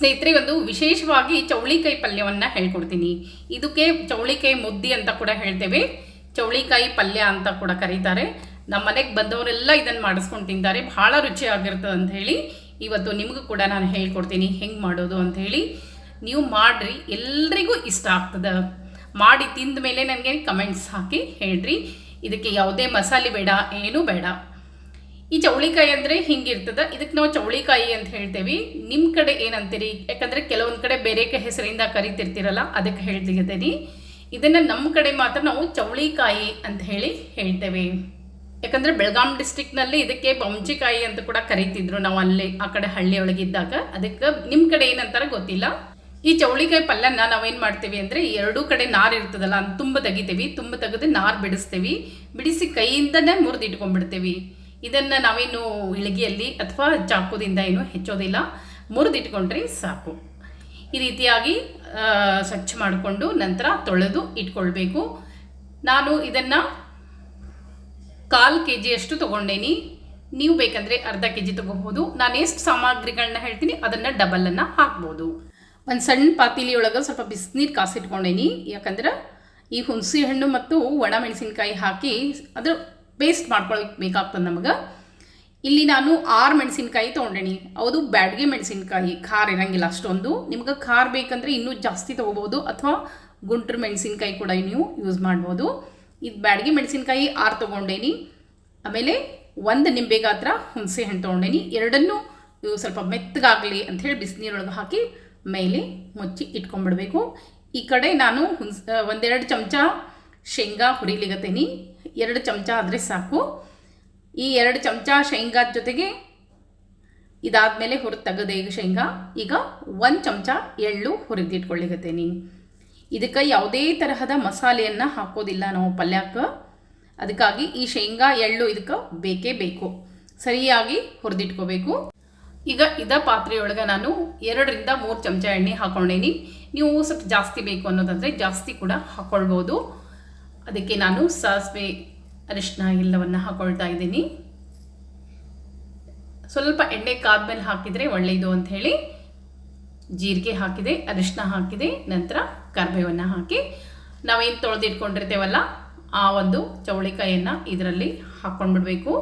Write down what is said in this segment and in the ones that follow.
ಸ್ನೇಹಿತರೆ, ಒಂದು ವಿಶೇಷವಾಗಿ ಚೌಳಿಕಾಯಿ ಪಲ್ಯವನ್ನು ಹೇಳ್ಕೊಡ್ತೀನಿ. ಇದಕ್ಕೆ ಚೌಳಿಕಾಯಿ ಮುದ್ದಿ ಅಂತ ಕೂಡ ಹೇಳ್ತೇವೆ. ಚೌಳಿಕಾಯಿ ಪಲ್ಯ ಅಂತ ಕೂಡ ಕರೀತಾರೆ. ನಮ್ಮ ಮನೆಗೆ ಬಂದವರೆಲ್ಲ ಇದನ್ನು ಮಾಡಿಸ್ಕೊಂಡು ತಿಂತಾರೆ. ಭಾಳ ರುಚಿಯಾಗಿರ್ತದೆ ಅಂತ ಹೇಳಿ ಇವತ್ತು ನಿಮಗೂ ಕೂಡ ನಾನು ಹೇಳ್ಕೊಡ್ತೀನಿ ಹೆಂಗೆ ಮಾಡೋದು ಅಂತ ಹೇಳಿ. ನೀವು ಮಾಡಿರಿ, ಎಲ್ರಿಗೂ ಇಷ್ಟ ಆಗ್ತದೆ. ಮಾಡಿ ತಿಂದ ಮೇಲೆ ನನಗೆ ಕಮೆಂಟ್ಸ್ ಹಾಕಿ ಹೇಳ್ರಿ. ಇದಕ್ಕೆ ಯಾವುದೇ ಮಸಾಲೆ ಬೇಡ, ಏನೂ ಬೇಡ. ಈ ಚೌಳಿಕಾಯಿ ಅಂದರೆ ಹಿಂಗಿರ್ತದೆ. ಇದಕ್ಕೆ ನಾವು ಚೌಳಿಕಾಯಿ ಅಂತ ಹೇಳ್ತೇವೆ. ನಿಮ್ಮ ಕಡೆ ಏನಂತೀರಿ? ಯಾಕಂದರೆ ಕೆಲವೊಂದು ಕಡೆ ಬೇರೆ ಹೆಸರಿಂದ ಕರಿತಿರ್ತೀರಲ್ಲ, ಅದಕ್ಕೆ ಹೇಳ್ತಿದ್ದೀನಿ ಇದನ್ನು ನಮ್ಮ ಕಡೆ ಮಾತ್ರ ನಾವು ಚೌಳಿಕಾಯಿ ಅಂತ ಹೇಳಿ ಹೇಳ್ತೇವೆ. ಯಾಕಂದರೆ ಬೆಳಗಾಂ ಡಿಸ್ಟಿಕ್ನಲ್ಲಿ ಇದಕ್ಕೆ ಬೊಂಚಿಕಾಯಿ ಅಂತ ಕೂಡ ಕರಿತಿದ್ರು ನಾವು ಅಲ್ಲಿ, ಆ ಕಡೆ ಹಳ್ಳಿಯೊಳಗಿದ್ದಾಗ. ಅದಕ್ಕೆ ನಿಮ್ಮ ಕಡೆ ಏನಂತಾರೆ ಗೊತ್ತಿಲ್ಲ. ಈ ಚೌಳಿಕಾಯಿ ಪಲ್ಯನ ನಾವೇನು ಮಾಡ್ತೀವಿ ಅಂದರೆ ಎರಡೂ ಕಡೆ ನಾರು ಇರ್ತದಲ್ಲ ತುಂಬ ತೆಗಿತೀವಿ. ತುಂಬ ತೆಗೆದು ನಾರು ಬಿಡಿಸ್ತೀವಿ. ಬಿಡಿಸಿ ಕೈಯಿಂದನೇ ಮುರಿದು ಇಟ್ಕೊಂಡ್ಬಿಡ್ತೀವಿ ಇದನ್ನು ನಾವೇನು ಇಳಿಗೆಯಲ್ಲಿ ಅಥವಾ ಚಾಕುದಿಂದ ಏನು ಹೆಚ್ಚೋದಿಲ್ಲ. ಮುರಿದಿಟ್ಕೊಂಡ್ರೆ ಸಾಕು. ಈ ರೀತಿಯಾಗಿ ಸ್ವಚ್ಛ ಮಾಡಿಕೊಂಡು ನಂತರ ತೊಳೆದು ಇಟ್ಕೊಳ್ಬೇಕು. ನಾನು ಇದನ್ನು ಕಾಲು ಕೆ ಜಿಯಷ್ಟು ತೊಗೊಂಡೇನಿ. ನೀವು ಬೇಕಂದರೆ ಅರ್ಧ ಕೆ ಜಿ ತೊಗೋಬೋದು ನಾನು ಎಷ್ಟು ಸಾಮಗ್ರಿಗಳನ್ನ ಹೇಳ್ತೀನಿ, ಅದನ್ನು ಡಬಲನ್ನು ಹಾಕ್ಬೋದು. ಒಂದು ಸಣ್ಣ ಪಾತಿಲಿ ಒಳಗೆ ಸ್ವಲ್ಪ ಬಿಸಿನೀರು ಕಾಸಿಟ್ಕೊಂಡೇನಿ. ಯಾಕಂದ್ರೆ ಈ ಹುಣಸೆ ಹಣ್ಣು ಮತ್ತು ಒಣ ಮೆಣಸಿನಕಾಯಿ ಹಾಕಿ ಅದ್ರ ಪೇಸ್ಟ್ ಮಾಡ್ಕೊಳ್ಳೋಕೆ ಬೇಕಾಗ್ತದೆ ನಮಗೆ. ಇಲ್ಲಿ ನಾನು ಆರು ಮೆಣಸಿನ್ಕಾಯಿ ತೊಗೊಂಡೇನಿ. ಅದು ಬ್ಯಾಡ್ಗೆ ಮೆಣಸಿನ್ಕಾಯಿ ಖಾರ ಇರಂಗಿಲ್ಲ ಅಷ್ಟೊಂದು. ನಿಮ್ಗೆ ಖಾರ ಬೇಕಂದರೆ ಇನ್ನೂ ಜಾಸ್ತಿ ತೊಗೋಬೋದು ಅಥವಾ ಗುಂಟ್ರ ಮೆಣಸಿನ್ಕಾಯಿ ಕೂಡ ನೀವು ಯೂಸ್ ಮಾಡ್ಬೋದು. ಇದು ಬ್ಯಾಡ್ಗೆ ಮೆಣಸಿನ್ಕಾಯಿ ಆರು ತೊಗೊಂಡೇನಿ. ಆಮೇಲೆ ಒಂದು ನಿಂಬೆ ಗಾತ್ರ ಹುಣಸೆ ಹಣ್ಣು ತೊಗೊಂಡೇನಿ. ಎರಡನ್ನೂ ಇವು ಸ್ವಲ್ಪ ಮೆತ್ತಗಾಗಲಿ ಅಂಥೇಳಿ ಬಿಸಿನೀರೊಳಗೆ ಹಾಕಿ ಮೇಲೆ ಮುಚ್ಚಿ ಇಟ್ಕೊಂಡ್ಬಿಡ್ಬೇಕು. ಈ ಕಡೆ ನಾನು ಹುಣ್ಸ್, ಒಂದೆರಡು ಚಮಚ ಶೇಂಗಾ ಹುರಿಲಿಗತ್ತೀನಿ ಎರಡು ಚಮಚ ಆದರೆ ಸಾಕು. ಈ ಎರಡು ಚಮಚ ಶೇಂಗಾದ ಜೊತೆಗೆ ಇದಾದಮೇಲೆ ಹುರಿದು ತೆಗೆದೆ ಈಗ ಶೇಂಗಾ? ಈಗ ಒಂದು ಚಮಚ ಎಳ್ಳು ಹುರಿದಿಟ್ಕೊಳ್ಳಿಗತ್ತೇನೆ ಇದಕ್ಕೆ ಯಾವುದೇ ತರಹದ ಮಸಾಲೆಯನ್ನು ಹಾಕೋದಿಲ್ಲ ನಾವು ಪಲ್ಯಕ್ಕೆ. ಅದಕ್ಕಾಗಿ ಈ ಶೇಂಗಾ, ಎಳ್ಳು ಇದಕ್ಕೆ ಬೇಕೇ ಬೇಕು. ಸರಿಯಾಗಿ ಹುರಿದಿಟ್ಕೋಬೇಕು ಈಗ ಇದ ಪಾತ್ರೆಯೊಳಗೆ ನಾನು ಎರಡರಿಂದ ಮೂರು ಚಮಚ ಎಣ್ಣೆ ಹಾಕೊಂಡೇನಿ. ನೀವು ಸ್ವಲ್ಪ ಜಾಸ್ತಿ ಬೇಕು ಅನ್ನೋದಾದರೆ ಜಾಸ್ತಿ ಕೂಡ ಹಾಕ್ಕೊಳ್ಬೋದು ಅದಕ್ಕೆ ನಾನು ಸಾಸಿವೆ ಅರಿಶಿನ ಎಲ್ಲವನ್ನು ಹಾಕೊಳ್ತಾ ಇದ್ದೀನಿ. ಸ್ವಲ್ಪ ಎಣ್ಣೆ ಕಾದ್ಮೇಲೆ ಹಾಕಿದರೆ ಒಳ್ಳೆಯದು ಅಂತ ಹೇಳಿ ಜೀರಿಗೆ ಹಾಕಿದೆ, ಅರಿಶಿನ ಹಾಕಿದೆ, ನಂತರ ಕರ್ಬೇವನ್ನು ಹಾಕಿ ನಾವೇನು ತೊಳೆದಿಟ್ಕೊಂಡಿರ್ತೇವಲ್ಲ ಆ ಒಂದು ಚೌಳಿಕಾಯನ್ನು ಇದರಲ್ಲಿ ಹಾಕ್ಕೊಂಡ್ಬಿಡ್ಬೇಕು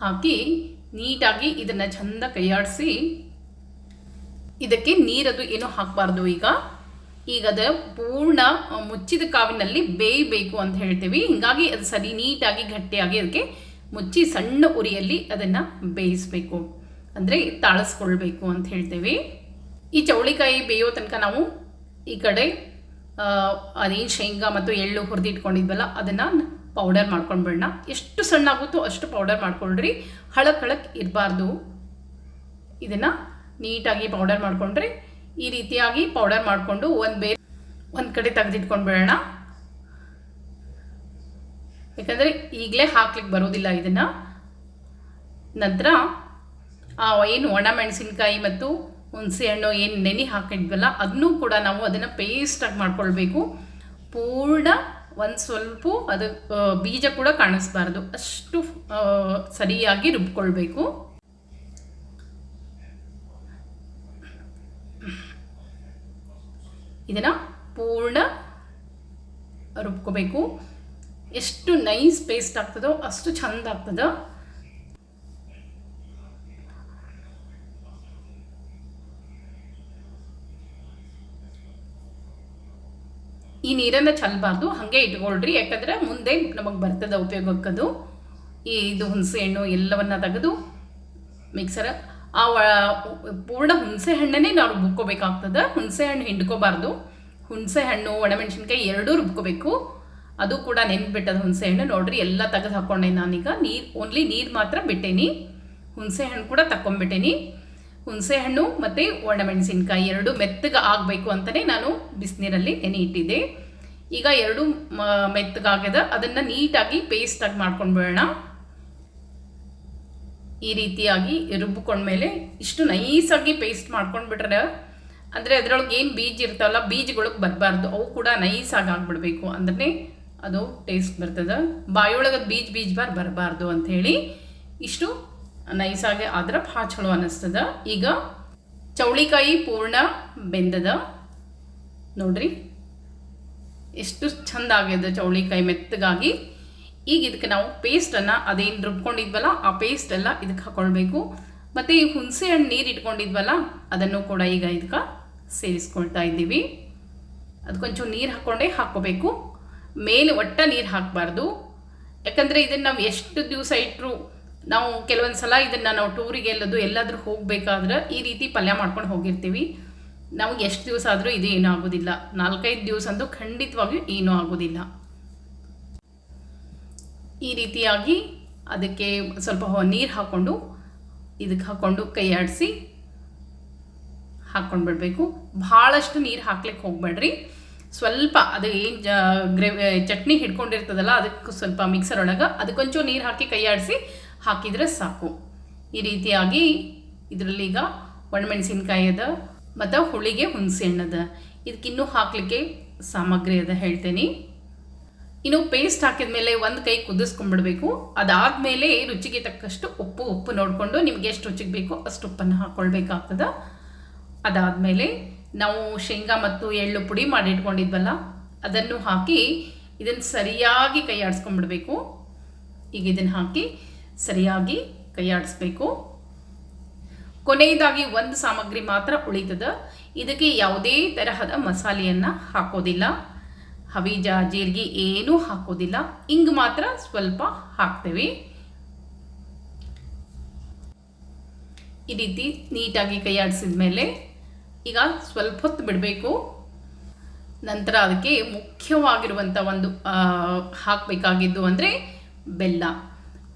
ಹಾಕಿ ನೀಟಾಗಿ ಇದನ್ನು ಚಂದ ಕೈಯಾಡಿಸಿ ಇದಕ್ಕೆ ನೀರದು ಏನು ಹಾಕಬಾರ್ದು ಈಗ. ಈಗ ಅದು ಪೂರ್ಣ ಮುಚ್ಚಿದ ಕಾವಿನಲ್ಲಿ ಬೇಯಬೇಕು ಅಂತ ಹೇಳ್ತೀವಿ. ಹೀಗಾಗಿ ಅದು ಸರಿ ನೀಟಾಗಿ ಗಟ್ಟಿಯಾಗಿ ಅದಕ್ಕೆ ಮುಚ್ಚಿ ಸಣ್ಣ ಉರಿಯಲ್ಲಿ ಅದನ್ನು ಬೇಯಿಸಬೇಕು. ಅಂದರೆ ತಾಳಿಸ್ಕೊಳ್ಬೇಕು ಅಂತ ಹೇಳ್ತೇವೆ. ಈ ಚೌಳಿಕಾಯಿ ಬೇಯೋ ತನಕ ನಾವು ಈ ಕಡೆ ಅದೇನು ಶೇಂಗಾ ಮತ್ತು ಎಳ್ಳು ಹುರಿದಿಟ್ಕೊಂಡಿದ್ವಲ್ಲ, ಅದನ್ನು ಪೌಡರ್ ಮಾಡ್ಕೊಂಡ್ಬಿಡೋಣ ಎಷ್ಟು ಸಣ್ಣ ಆಗುತ್ತೋ ಅಷ್ಟು ಪೌಡರ್ ಮಾಡ್ಕೊಳ್ರಿ. ಹಳಕ್ ಹಳಕ್ ಇರಬಾರ್ದು. ಇದನ್ನು ನೀಟಾಗಿ ಪೌಡರ್ ಮಾಡಿಕೊಂಡ್ರೆ ಈ ರೀತಿಯಾಗಿ ಪೌಡರ್ ಮಾಡಿಕೊಂಡು ಒಂದು ಬೇರೆ ಒಂದು ಕಡೆ ತೆಗೆದಿಟ್ಕೊಂಡು ಬಿಡೋಣ. ಯಾಕಂದರೆ ಈಗಲೇ ಹಾಕ್ಲಿಕ್ಕೆ ಬರೋದಿಲ್ಲ ಇದನ್ನು. ನಂತರ ಏನು ಒಣ ಮೆಣಸಿನ್ಕಾಯಿ ಮತ್ತು ಹುಣಸೆ ಹಣ್ಣು ಏನು ನೆನೆ ಹಾಕಿದ್ವಲ್ಲ, ಅದನ್ನೂ ಕೂಡ ನಾವು ಅದನ್ನು ಪೇಸ್ಟಾಗಿ ಮಾಡ್ಕೊಳ್ಬೇಕು. ಪೂರ್ಣ ಒಂದು ಸ್ವಲ್ಪ ಅದು ಬೀಜ ಕೂಡ ಕಾಣಿಸ್ಬಾರ್ದು. ಅಷ್ಟು ಸರಿಯಾಗಿ ರುಬ್ಕೊಳ್ಬೇಕು. ಇದನ್ನು ಪೂರ್ಣ ರುಬ್ಕೋಬೇಕು. ಎಷ್ಟು ನೈಸ್ ಪೇಸ್ಟ್ ಆಗ್ತದೋ ಅಷ್ಟು ಚಂದ ಆಗ್ತದೆ. ಈ ನೀರನ್ನ ಚಲ್ಬಾರ್ದು, ಹಾಗೆ ಇಟ್ಕೊಳ್ರಿ. ಯಾಕಂದ್ರೆ ಮುಂದೆ ನಮಗೆ ಬರ್ತದೆ ಉಪಯೋಗಕ್ಕದು. ಈ ಇದು ಹುಣಸೆ ಹಣ್ಣು ಎಲ್ಲವನ್ನ ತೆಗೆದು ಮಿಕ್ಸರ್ ಆ ಪೂರ್ಣ ಹುಣಸೆ ಹಣ್ಣನ್ನೇ ನಾವು ರುಬ್ಕೋಬೇಕಾಗ್ತದೆ. ಹುಣಸೆ ಹಣ್ಣು ಹಿಂಡ್ಕೋಬಾರ್ದು. ಹುಣಸೆ ಹಣ್ಣು, ಒಣಮೆಣಸಿನ್ಕಾಯಿ ಎರಡೂ ರುಬ್ಕೋಬೇಕು. ಅದು ಕೂಡ ನೆನ್ಬಿಟ್ಟದ ಹುಣಸೆ ಹಣ್ಣು. ನೋಡ್ರಿ, ಎಲ್ಲ ತೆಗೆದು ಹಾಕ್ಕೊಂಡೆ ನಾನೀಗ. ನೀರು ಓನ್ಲಿ ನೀರು ಮಾತ್ರ ಬಿಟ್ಟೇನಿ. ಹುಣಸೆ ಹಣ್ಣು ಕೂಡ ತಕ್ಕೊಂಬಿಟ್ಟೇನಿ ಹುಣಸೆ ಹಣ್ಣು ಮತ್ತು ಒಣಮೆಣಸಿನ್ಕಾಯಿ ಎರಡು ಮೆತ್ತಗೆ ಆಗಬೇಕು ಅಂತಲೇ ನಾನು ಬಿಸಿನೀರಲ್ಲಿ ನೆನೆ ಇಟ್ಟಿದ್ದೆ ಈಗ ಎರಡು ಮೆತ್ತಗಾಗ್ಯದ. ಅದನ್ನು ನೀಟಾಗಿ ಪೇಸ್ಟಾಗಿ ಮಾಡ್ಕೊಂಡ್ಬಿಡೋಣ ಈ ರೀತಿಯಾಗಿ ರುಬ್ಕೊಂಡ್ಮೇಲೆ ಇಷ್ಟು ನೈಸಾಗಿ ಪೇಸ್ಟ್ ಮಾಡ್ಕೊಂಡ್ಬಿಟ್ರೆ ಅಂದರೆ ಅದರೊಳಗೆ ಏನು ಬೀಜ ಇರ್ತಾವಲ್ಲ, ಬೀಜಗಳಿಗೆ ಬರಬಾರ್ದು. ಅವು ಕೂಡ ನೈಸಾಗಿ ಆಗ್ಬಿಡ್ಬೇಕು ಅಂದ್ರೆ ಅದು ಟೇಸ್ಟ್ ಬರ್ತದೆ. ಬಾಯೊಳಗೆ ಬೀಜ ಬೀಜ ಬಾರ್ ಬರಬಾರ್ದು ಅಂಥೇಳಿ ಇಷ್ಟು ನೈಸಾಗಿ ಆದ್ರೆ ಭಾಳ ಚಲೋ ಅನ್ನಿಸ್ತದ ಈಗ ಚೌಳಿಕಾಯಿ ಪೂರ್ಣ ಬೆಂದದ. ನೋಡ್ರಿ, ಎಷ್ಟು ಚಂದ ಆಗ್ಯದ ಚೌಳಿಕಾಯಿ ಮೆತ್ತಗಾಗಿ. ಈಗ ಇದಕ್ಕೆ ನಾವು ಪೇಸ್ಟನ್ನು ಅದೇನು ರುಬ್ಕೊಂಡಿದ್ವಲ್ಲ, ಆ ಪೇಸ್ಟ್ ಎಲ್ಲ ಇದಕ್ಕೆ ಹಾಕೊಳ್ಬೇಕು. ಮತ್ತು ಈ ಹುಣಸೆ ಹಣ್ಣು ನೀರು ಇಟ್ಕೊಂಡಿದ್ವಲ್ಲ, ಅದನ್ನು ಕೂಡ ಈಗ ಇದಕ್ಕೆ ಸೇರಿಸ್ಕೊಳ್ತಾ ಇದ್ದೀವಿ. ಅದಕ್ಕೊಂಚೂರು ನೀರು ಹಾಕ್ಕೊಂಡೇ ಹಾಕ್ಕೋಬೇಕು. ಮೇಲೆ ಒಟ್ಟ ನೀರು ಹಾಕಬಾರ್ದು. ಯಾಕಂದರೆ ಇದನ್ನು ನಾವು ಎಷ್ಟು ದಿವಸ ಇಟ್ಟರು ನಾವು ಕೆಲವೊಂದು ಸಲ ಇದನ್ನು ನಾವು ಟೂರಿಗೆ ಎಲ್ಲದು ಎಲ್ಲಾದರೂ ಹೋಗಬೇಕಾದ್ರೆ ಈ ರೀತಿ ಪಲ್ಯ ಮಾಡ್ಕೊಂಡು ಹೋಗಿರ್ತೀವಿ. ನಮಗೆ ಎಷ್ಟು ದಿವಸ ಆದರೂ ಇದು ಏನೂ ಆಗೋದಿಲ್ಲ. ನಾಲ್ಕೈದು ದಿವಸ ಅಂತೂ ಖಂಡಿತವಾಗಿಯೂ ಏನೂ ಆಗೋದಿಲ್ಲ. ಈ ರೀತಿಯಾಗಿ ಅದಕ್ಕೆ ಸ್ವಲ್ಪ ನೀರು ಹಾಕ್ಕೊಂಡು ಇದಕ್ಕೆ ಹಾಕ್ಕೊಂಡು ಕೈ ಆಡಿಸಿ ಹಾಕ್ಕೊಂಡು ಬಿಡಬೇಕು. ಭಾಳಷ್ಟು ನೀರು ಹಾಕ್ಲಿಕ್ಕೆ ಹೋಗಬೇಡ್ರಿ. ಸ್ವಲ್ಪ ಅದು ಏನು ಜ ಗ್ರೇವಿ ಚಟ್ನಿ ಹಿಡ್ಕೊಂಡಿರ್ತದಲ್ಲ ಅದಕ್ಕೆ ಸ್ವಲ್ಪ ಮಿಕ್ಸರ್ ಒಳಗೆ ಅದಕ್ಕೊಂಚೂರು ನೀರು ಹಾಕಿ ಕೈ ಆಡಿಸಿ ಹಾಕಿದರೆ ಸಾಕು. ಈ ರೀತಿಯಾಗಿ ಇದರಲ್ಲಿ ಈಗ ಒಣಮೆಣಸಿನ್ಕಾಯಿ ಅದ ಮತ್ತು ಹುಳಿಗೆ ಹುಣಸೆ ಹಣ್ಣದ. ಇದಕ್ಕಿನ್ನೂ ಹಾಕಲಿಕ್ಕೆ ಸಾಮಗ್ರಿ ಅದ ಹೇಳ್ತೇನೆ. ಇನ್ನು ಪೇಸ್ಟ್ ಹಾಕಿದ ಮೇಲೆ ಒಂದು ಕೈ ಕುದಿಸ್ಕೊಂಡ್ಬಿಡ್ಬೇಕು. ಅದಾದಮೇಲೆ ರುಚಿಗೆ ತಕ್ಕಷ್ಟು ಉಪ್ಪು ಉಪ್ಪು ನೋಡಿಕೊಂಡು ನಿಮ್ಗೆ ಎಷ್ಟು ರುಚಿಗೆ ಬೇಕೋ ಅಷ್ಟು ಉಪ್ಪನ್ನು ಹಾಕ್ಕೊಳ್ಬೇಕಾಗ್ತದೆ ಅದಾದಮೇಲೆ ನಾವು ಶೇಂಗಾ ಮತ್ತು ಎಳ್ಳು ಪುಡಿ ಮಾಡಿ ಇಟ್ಕೊಂಡಿದ್ವಲ್ಲ ಅದನ್ನು ಹಾಕಿ ಇದನ್ನು ಸರಿಯಾಗಿ ಕೈ ಆಡಿಸ್ಕೊಂಡ್ಬಿಡ್ಬೇಕು. ಈಗ ಇದನ್ನು ಹಾಕಿ ಸರಿಯಾಗಿ ಕೈ ಆಡಿಸ್ಬೇಕು. ಕೊನೆಯದಾಗಿ ಒಂದು ಸಾಮಗ್ರಿ ಮಾತ್ರ ಉಳಿತದ. ಇದಕ್ಕೆ ಯಾವುದೇ ತರಹದ ಮಸಾಲೆಯನ್ನು ಹಾಕೋದಿಲ್ಲ. ಹವೀಜ ಜೀರಿಗೆ ಏನೂ ಹಾಕೋದಿಲ್ಲ. ಹಿಂಗ್ ಮಾತ್ರ ಸ್ವಲ್ಪ ಹಾಕ್ತೇವೆ. ಈ ರೀತಿ ನೀಟಾಗಿ ಕೈ ಆಡಿಸಿದ ಮೇಲೆ ಈಗ ಸ್ವಲ್ಪ ಹೊತ್ತು ಬಿಡಬೇಕು. ನಂತರ ಅದಕ್ಕೆ ಮುಖ್ಯವಾಗಿರುವಂಥ ಒಂದು ಹಾಕಬೇಕಾಗಿದ್ದು ಅಂದರೆ ಬೆಲ್ಲ.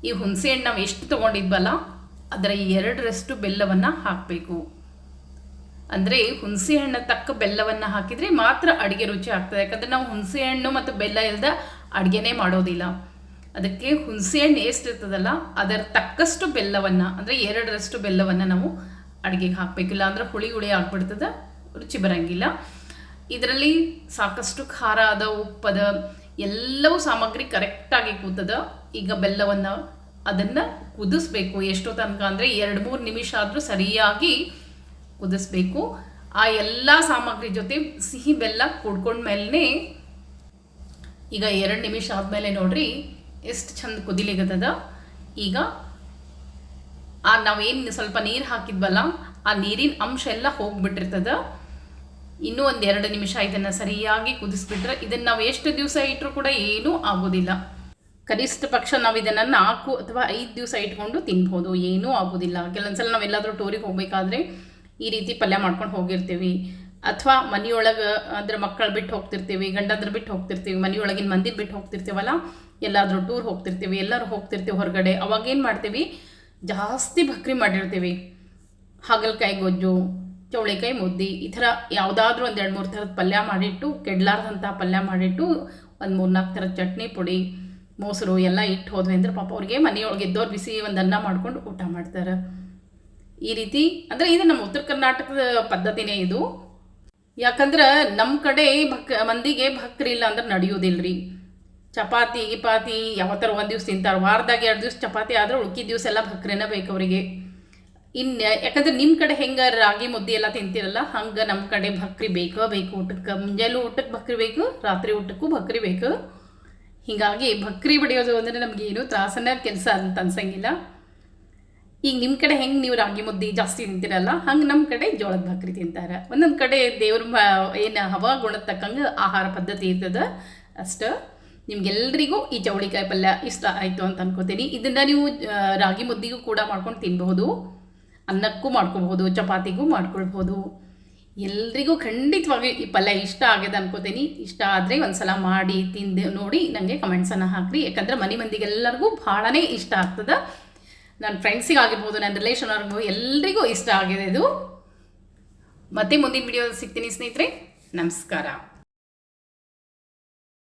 ಈ ಹುಣಸೆ ಹಣ್ಣು ನಾವು ಎಷ್ಟು ತೊಗೊಂಡಿದ್ವಲ್ಲ, ಅದರ ಎರಡರಷ್ಟು ಬೆಲ್ಲವನ್ನು ಹಾಕಬೇಕು. ಅಂದರೆ ಹುಣಸೆ ಹಣ್ಣು ತಕ್ಕ ಬೆಲ್ಲವನ್ನು ಹಾಕಿದರೆ ಮಾತ್ರ ಅಡುಗೆ ರುಚಿ ಆಗ್ತದೆ. ಯಾಕಂದರೆ ನಾವು ಹುಣಸೆ ಹಣ್ಣು ಮತ್ತು ಬೆಲ್ಲ ಇಲ್ಲದ ಅಡುಗೆನೇ ಮಾಡೋದಿಲ್ಲ. ಅದಕ್ಕೆ ಹುಣಸೆ ಹಣ್ಣು ಎಷ್ಟು ಇರ್ತದಲ್ಲ, ಅದರ ತಕ್ಕಷ್ಟು ಬೆಲ್ಲವನ್ನು, ಅಂದರೆ ಎರಡರಷ್ಟು ಬೆಲ್ಲವನ್ನು ನಾವು ಅಡುಗೆಗೆ ಹಾಕಬೇಕಿಲ್ಲ ಅಂದರೆ ಹುಳಿ ಹುಳಿ ಆಗ್ಬಿಡ್ತದೆ, ರುಚಿ ಬರೋಂಗಿಲ್ಲ. ಇದರಲ್ಲಿ ಸಾಕಷ್ಟು ಖಾರ ಅದ ಉಪ್ಪದ ಎಲ್ಲವೂ ಸಾಮಗ್ರಿ ಕರೆಕ್ಟಾಗಿ ಕೂತದ, ಈಗ ಬೆಲ್ಲವನ್ನು ಅದನ್ನು ಕುದಿಸ್ಬೇಕು. ಎಷ್ಟೋ ತನಕ ಅಂದರೆ ಎರಡು ಮೂರು ನಿಮಿಷ ಆದರೂ ಸರಿಯಾಗಿ ಕುದಿಸ್ಬೇಕು. ಆ ಎಲ್ಲ ಸಾಮಗ್ರಿ ಜೊತೆ ಸಿಹಿ ಬೆಲ್ಲ ಕುಡ್ಕೊಂಡ್ಮೇಲೆ ಈಗ ಎರಡು ನಿಮಿಷ ಆದಮೇಲೆ ನೋಡ್ರಿ ಎಷ್ಟು ಚಂದ ಕುದಿಲಿಗತ್ತದ ಈಗ ಆ ನಾವೇನು ಸ್ವಲ್ಪ ನೀರು ಹಾಕಿದ್ವಲ್ಲ, ಆ ನೀರಿನ ಅಂಶ ಎಲ್ಲ ಹೋಗ್ಬಿಟ್ಟಿರ್ತದ. ಇನ್ನೂ ಒಂದು ಎರಡು ನಿಮಿಷ ಇದನ್ನು ಸರಿಯಾಗಿ ಕುದಿಸ್ಬಿಟ್ರೆ ಇದನ್ನು ನಾವು ಎಷ್ಟು ದಿವಸ ಇಟ್ಟರು ಕೂಡ ಏನೂ ಆಗೋದಿಲ್ಲ. ಕನಿಷ್ಠ ಪಕ್ಷ ನಾವು ಇದನ್ನು ನಾಲ್ಕು ಅಥವಾ ಐದು ದಿವಸ ಇಟ್ಕೊಂಡು ತಿನ್ಬೋದು, ಏನೂ ಆಗೋದಿಲ್ಲ. ಕೆಲವೊಂದ್ಸಲ ನಾವೆಲ್ಲಾದರೂ ಟೂರಿಗೆ ಹೋಗಬೇಕಾದ್ರೆ ಈ ರೀತಿ ಪಲ್ಯ ಮಾಡ್ಕೊಂಡು ಹೋಗಿರ್ತೀವಿ. ಅಥವಾ ಮನೆಯೊಳಗೆ ಅಂದ್ರೆ ಮಕ್ಕಳು ಬಿಟ್ಟು ಹೋಗ್ತಿರ್ತೀವಿ, ಗಂಡಂದ್ರ ಬಿಟ್ಟು ಹೋಗ್ತಿರ್ತೀವಿ, ಮನೆಯೊಳಗಿನ ಮಂದಿ ಬಿಟ್ಟು ಹೋಗ್ತಿರ್ತೀವಲ್ಲ, ಎಲ್ಲಾದರೂ ಟೂರ್ ಹೋಗ್ತಿರ್ತೀವಿ, ಎಲ್ಲರೂ ಹೋಗ್ತಿರ್ತೀವಿ ಹೊರಗಡೆ. ಅವಾಗ ಏನು ಮಾಡ್ತೀವಿ? ಜಾಸ್ತಿ ಭಕ್ರಿ ಮಾಡಿರ್ತೀವಿ. ಹಾಗಲಕಾಯಿ ಗೊಜ್ಜು, ಚೌಳಿಕಾಯಿ ಮುದ್ದೆ, ಈ ಥರ ಯಾವುದಾದ್ರೂ ಒಂದು ಎರಡು ಮೂರು ಥರದ ಪಲ್ಯ ಮಾಡಿಟ್ಟು ಕೆಡ್ಲಾರ್ದಂಥ ಪಲ್ಯ ಮಾಡಿಟ್ಟು, ಒಂದು ಮೂರು ನಾಲ್ಕು ಥರದ ಚಟ್ನಿ ಪುಡಿ, ಮೊಸರು ಎಲ್ಲ ಇಟ್ಟು ಹೋದ್ವಿ ಅಂದ್ರೆ ಪಾಪ ಅವ್ರಿಗೆ ಮನೆಯೊಳಗೆ ಇದ್ದವ್ರು ಬಿಸಿ ಒಂದು ಅನ್ನ ಮಾಡ್ಕೊಂಡು ಊಟ ಮಾಡ್ತಾರೆ. ಈ ರೀತಿ. ಅಂದರೆ ಇದು ನಮ್ಮ ಉತ್ತರ ಕರ್ನಾಟಕದ ಪದ್ಧತಿನೇ ಇದು. ಯಾಕಂದ್ರೆ ನಮ್ಮ ಕಡೆ ಭಕ್ ಮಂದಿಗೆ ಭಕ್ರಿ ಇಲ್ಲ ಅಂದ್ರೆ ನಡೆಯೋದಿಲ್ಲ ಚಪಾತಿ, ಗಿಪಾತಿ, ಯಾವತ್ತರ ಒಂದು ದಿವ್ಸ ತಿಂತಾರೆ. ವಾರದಾಗ ಎರಡು ದಿವ್ಸ ಚಪಾತಿ ಆದ್ರೆ ಉಳ್ಕಿದ ದಿವಸ ಎಲ್ಲ ಭಕ್ರೇನ ಬೇಕು ಅವರಿಗೆ. ಇನ್ನು ಯಾಕಂದ್ರೆ ನಿಮ್ಮ ಕಡೆ ಹೆಂಗೆ ರಾಗಿ ಮುದ್ದೆ ಎಲ್ಲ ತಿಂತೀರಲ್ಲ, ಹಂಗೆ ನಮ್ಮ ಕಡೆ ಭಕ್ರಿ ಬೇಕೋ ಬೇಕು ಊಟಕ್ಕೆ. ಮುಂಜಾನೆ ಊಟಕ್ಕೆ ಭಕ್ರಿ ಬೇಕು, ರಾತ್ರಿ ಊಟಕ್ಕೂ ಭಕ್ರಿ ಬೇಕು. ಹೀಗಾಗಿ ಭಕ್ರಿ ಬಡಿಯೋದು ಅಂದರೆ ಏನು ತ್ರಾಸನ ಕೆಲಸ ಅಂತ ಅನ್ಸಂಗಿಲ್ಲ. ಈಗ ನಿಮ್ಮ ಕಡೆ ಹೆಂಗೆ ನೀವು ರಾಗಿ ಮುದ್ದೆ ಜಾಸ್ತಿ ತಿಂತೀರಲ್ಲ, ಹಂಗೆ ನಮ್ಮ ಕಡೆ ಜೋಳದ ಭಾಕ್ರಿ ತಿಂತಾರೆ. ಒಂದೊಂದು ಕಡೆ ದೇವ್ರ ಏನು ಹವಾಗುಣದ ತಕ್ಕಂಗೆ ಆಹಾರ ಪದ್ಧತಿ ಇರ್ತದೆ ಅಷ್ಟು. ನಿಮ್ಗೆಲ್ರಿಗೂ ಈ ಚೌಳಿಕಾಯಿ ಪಲ್ಯ ಇಷ್ಟ ಆಯಿತು ಅಂತ ಅನ್ಕೋತೀನಿ. ಇದನ್ನು ನೀವು ರಾಗಿ ಮುದ್ದಿಗೂ ಕೂಡ ಮಾಡ್ಕೊಂಡು ತಿನ್ಬಹುದು. ಅನ್ನಕ್ಕೂ ಮಾಡ್ಕೊಬಹುದು, ಚಪಾತಿಗೂ ಮಾಡ್ಕೊಳ್ಬೋದು ಎಲ್ರಿಗೂ ಖಂಡಿತವಾಗಿ ಈ ಪಲ್ಯ ಇಷ್ಟ ಆಗಿದೆ ಅನ್ಕೋತೀನಿ. ಇಷ್ಟ ಆದರೆ ಒಂದ್ಸಲ ಮಾಡಿ ತಿಂದು ನೋಡಿ ನನಗೆ ಕಮೆಂಟ್ಸನ್ನು ಹಾಕ್ರಿ. ಯಾಕಂದರೆ ಮನೆ ಮಂದಿಗೆಲ್ಲರಿಗೂ ಭಾಳನೇ ಇಷ್ಟ ಆಗ್ತದೆ. ನನ್ನ ಫ್ರೆಂಡ್ಸಿಗೆ ಆಗಿರ್ಬೋದು, ನನ್ನ ರಿಲೇಷನ್ ಅವ್ರಿಗೂ ಎಲ್ರಿಗೂ ಇಷ್ಟ ಆಗಿದೆ ಇದು. ಮತ್ತೆ ಮುಂದಿನ ವಿಡಿಯೋ ಸಿಗ್ತೀನಿ ಸ್ನೇಹಿತರೆ. ನಮಸ್ಕಾರ.